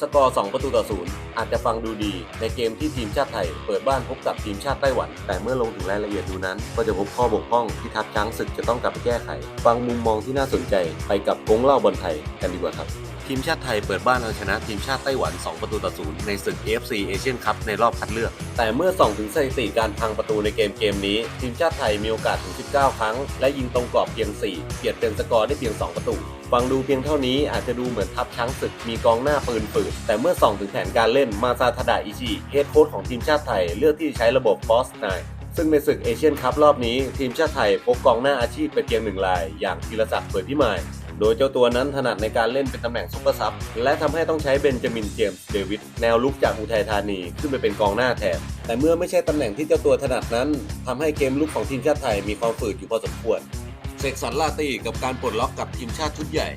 สกอร์2ประตูต่อศูนย์อาจจะฟังดูดีในเกมที่ทีมชาติไทย เปิดบ้านพบกับทีมชาติไต้หวัน แต่เมื่อลงถึงรายละเอียดดูนั้น ก็จะพบข้อบกพร่องที่ทัพช้างศึกจะต้องกลับไปแก้ไข ฟังมุมมองที่น่าสนใจไปกับกงเล่าบอลไทยกันดีกว่าครับทีมชาติไทยเปิดบ้านเอาชนะทีมชาติไต้หวัน 2 ประตูต่อศูนย์ในศึก AFC Asian Cup ในรอบคัดเลือก แต่เมื่อส่องถึงสถิติการพังประตูในเกมเกมนี้ ทีมชาติไทยมีโอกาสถึง 19 ครั้ง และยิงตรงกรอบเพียง 4 เปลี่ยนเป็นสกอร์ได้เพียง 2 ประตู ฟังดูเพียงเท่านี้อาจจะดูเหมือนทัพช้างศึกมีกองหน้าปืนฝืดแต่เมื่อส่องถึงแผนการเล่นมาซาทาดาอิชิเฮดโค้ชของทีมชาติไทยเลือกที่จะใช้ระบบ f o s 9ซึ่งในศึกเอเชียนคัพรอบนี้ ทีมชาติไทยพบกองหน้าอาชีพเป็นเพียงหนึ่งราย อย่างธีรศักดิ์เปิดพิมายโดยเจ้าตัวนั้นถนัดในการเล่นเป็นตำแหน่งซุปเปอร์ซับและทำให้ต้องใช้เบนจามินเจมส์เดวิดแนวลุกจากอุทัยธานีขึ้นไปเป็นกองหน้าแทน แต่เมื่อไม่ใช่ตำแหน่งที่เจ้าตัวถนัดนั้นทำให้เกมลุกของทีมชาติไทยมีความฝืดอยู่พอสมควร เสกสรรลาตีกับการปลดล็อกกับทีมชาติชุดใหญ่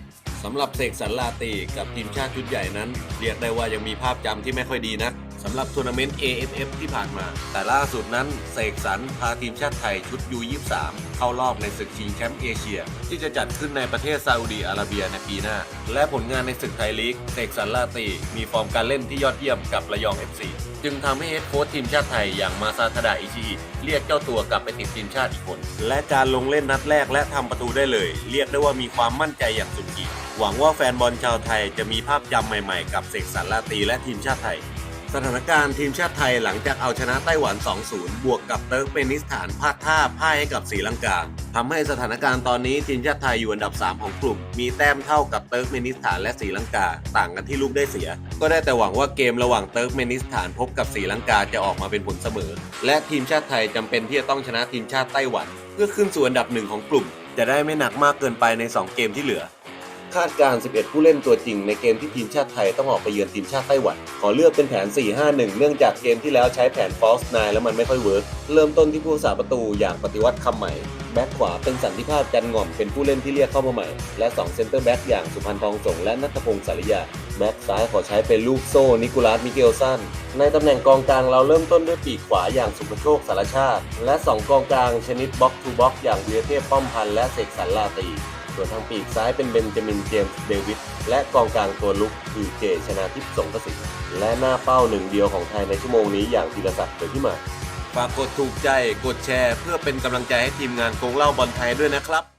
สำหรับเสกสรรลาตีกับทีมชาติชุดใหญ่นั้น เรียกได้ว่ายังมีภาพจำที่ไม่ค่อยดีนะ สำหรับทัวร์นาเมนต์ AFF ที่ผ่านมา แต่ล่าสุดนั้นเสกสรรพาทีมชาติไทยชุด U23 เข้ารอบในศึกชิงแชมป์เอเชีย ที่จะจัดขึ้นในประเทศซาอุดีอาระเบียในปีหน้า และผลงานในศึกไทยลีกเสกสรรลาตีมีฟอร์มการเล่นที่ยอดเยี่ยมกับระยอง FC จึงทำให้เฮดโค้ชทีมชาติไทยอย่างมาซาทดาอิชิอิเรียกเจ้าตัวกลับไปติดทีมชาติอีกคน และการลงเล่นนัดแรกและทำประตูได้เลย เรียกได้ว่ามีความมั่นใจอย่างสุดขีดหวังว่าแฟนบอลชาวไทยจะมีภาพจำใหม่ๆ กับเสกสรรลาตีและทีมชาติไทย สถานการณ์ทีมชาติไทยหลังจากเอาชนะไต้หวัน 2-0 บวกกับเติร์กเมนิสถานพลาดท่าพ่ายให้กับศรีลังกาทำให้สถานการณ์ตอนนี้ทีมชาติไทยอยู่อันดับ 3 ของกลุ่ม มีแต้มเท่ากับเติร์กเมนิสถานและศรีลังกา ต่างกันที่ลูกได้เสีย ก็ได้แต่หวังว่าเกมระหว่างเติร์กเมนิสถานพบกับศรีลังกาจะออกมาเป็นผลเสมอ และทีมชาติไทยจำเป็นที่จะต้องชนะทีมชาติไต้หวัน เพื่อขึ้นสู่อันดับหนึ่งของกลุ่ม จะได้ไม่หนักมากเกินไปใน 2 เกมที่เหลือ คาดการ์11 ผู้เล่นตัวจริงในเกมที่ทีมชาติไทยต้องออกไปเยือนทีมชาติไต้หวัน ขอเลือกเป็นแผน 4-5-1 เนื่องจากเกมที่แล้วใช้แผน False 9แล้วมันไม่ค่อยเวิร์กเริ่มต้นที่ผู้รักษาประตูอย่างปฏิวัติคำใหม่ แบ็คขวาเป็นสันติภาพจันง่อมเป็นผู้เล่นที่เรียกเข้ามาใหม่ และ 2 เซนเตอร์แบ็คอย่างสุพรรณทองสงและนัทพงศ์สาริยาแบ็คซ้ายขอใช้เป็นลูกโซ่ นิโคลัสมิเกลสันในตำแหน่งกองกลางเราเริ่มต้นด้วยปีกขวาอย่างสุภโชคสารชาติ และ 2 กองกลางชนิดบ็อกทูบ็อกอย่างเวีรเทพป้อมพันธ์และเสกสรรลาตี ส่วนทางปีกซ้ายเป็นเบนจามินเจมส์เดวิดและกองกลางตัวลุกคือเจชนาทิพย์สงกสินและหน้าเป้าหนึ่งเดียวของไทยในชั่วโมงนี้อย่างธีรศักดิ์เผยที่มาฝากกดถูกใจกดแชร์ เพื่อเป็นกำลังใจให้ทีมงานโกงเล่าบอลไทยด้วยนะครับ